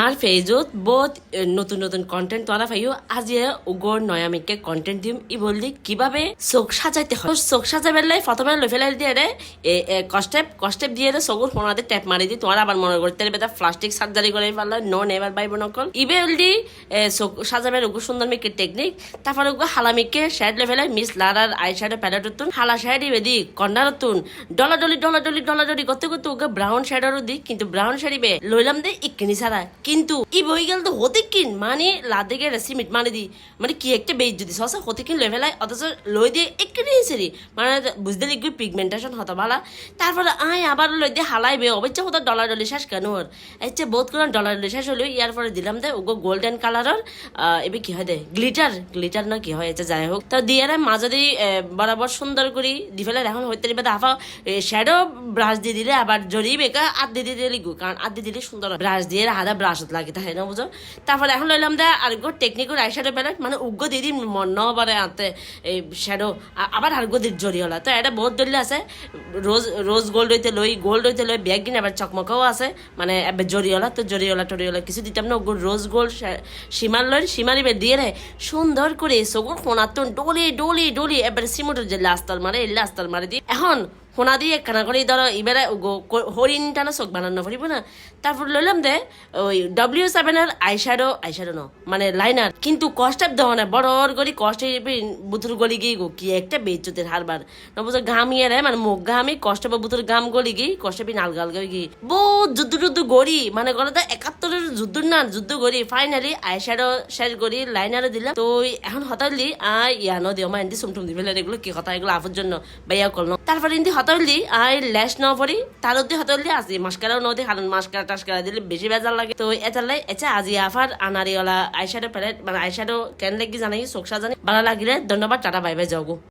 আর ফেজত বহুত নতুন নতুন কন্টেন্ট তোরা পাইও। আজি উগর নয়ামিকে কন্টেন্ট দিম। ই বললি, কীভাবে চোখ সাজাইতে হয়? চোখ সাজাইবার লাই প্রথমে লই ফেলাই দিয়ে রে কষ্টেপ কষ্টেপ দিয়ে রে চকুর ফোনাতে ট্যাপ মারি দি তোমার আবার মনে করতে বেটা প্লাস্টিক সার্জারি করে পারল নন এবার বাইব নকল। ইবে বললি চোখ সাজাবার উগো সুন্দর মেকে টেকনিক তারপরে উগো হালামিকে শ্যাড লে ফেলাই মিস লারার আই শ্যাডো প্যালেটতুন হালা শ্যাড ইবে দি কন্ডারতুন ডলা ডলি ডলা ডলি ডলা ডলি করতে করতে ওকে ব্রাউন শ্যাডারও দি কিন্তু ব্রাউন শাড়িবে লইলাম দে ইকিনি ছাড়া কিন্তু ই বই গেল তো হতে কিন? মানে লাদে গে সিমিট মানে দি মানে কি একটা বেজ যদি সসা হতে কিন লই ফেলাই অথচ লই দিয়ে ইকিনি সেরি মানে বুঝতে লিখবি পিগমেন্টেশন হতো ভালা তারপরে আয় আবার লই দিয়ে হালাইবে। অবশ্য হতো ডলার ডলি শেষ কেন ওর এচ্ছে বহুত করে ডলার ডলি শেষ হলো। ইয়ার পরে দিলাম দে, ওগো গোল্ডেন কালারের এবে কি হয় দে গ্লিটার গ্লিটার না কি হয় এটা যাই হোক। তো দিয়ে রে মাঝে দিয়ে বরাবর সুন্দর করি দি ফেলে এখন হইতে দিবে আফা শ্যাডো ব্রাশ দিয়ে দিলে আবার জড়িয়ে বেকা আদ দিয়ে দিলে কারণ আদ দিয়ে দিলে সুন্দর ব্রাশ দিয়ে আদা ব্রাশ লাগে তাই না বুঝো তারপরে এখন লইলাম দে আর গো টেকনিক্যাল আই শ্যাডো প্যালেট মানে উগ্র দিদি মন নবারে আনতে এই শ্যাডো আবার আর গো দিদি জড়ি হলা তো এটা বহুত দলিল আছে রোজ রোজ গোল্ড হইতে লই গোল্ড হইতে লই ব্যাগ কিনে আবার চকমকাও আছে মানে এবার জড়িওয়ালা তো জড়িওয়ালা টরিওয়ালা কিছু দিতাম না ওগুলো রোজ গোল্ড সীমার লই সীমার এবার দিয়ে রে সুন্দর করে সগুর ফোনাতন ডলি ডলি ডলি এবার সিমুটের যে লাস্তাল মারে এই লাস্তাল মারে দিয়ে এখন ফোনা দিয়ে কানা করে ধরো এবারে হরিণ টানা চোখ বানানো পারিব না তারপর লইলাম দে ওই ডব্লিউ সেভেনের আইশ্যাডো আইশ্যাডো ন মানে লাইনার কিন্তু কষ্টের দেওয়া না বড় করে কষ্টে বুতুর গলি গিয়ে গো কি একটা বেচুতের হারবার নবুজ ঘামিয়ে রে মানে মুখ ঘামি কষ্ট বা বুতুর গাম গলি গিয়ে কষ্টে পিন আলগা আলগা গিয়ে বহুত যুদ্ধ টুদ্ধ গড়ি মানে গলে তো একাত্তরের যুদ্ধ না, যুদ্ধ গড়ি ফাইনালি আইশ্যাডো শেষ গড়ি লাইনারও দিলাম। তো এখন হতালি আই ইয়ানো দিও মা এন্দি সুমটুম দি ফেলে এগুলো কি কথা এগুলো আফুর জন্য বাইয়া করল তারপরে এন্দি হতালি আই ল্যাশ ন পড়ি তার অব্দি হতালি আজি মাস্কারাও নদী কারণ মাস্কারা টাস্কারা দিলে বেশি বেজার লাগে। তো এটালাই এচা আজি আফার আনারিওয়ালা আইশ্যাডো প্যালেট মানে আই আইশ্যাডো কেন লাগি জানাই চোখ সাজানি ভালো লাগিলে ধন্যবাদ, টাটা, বাই বাই যাও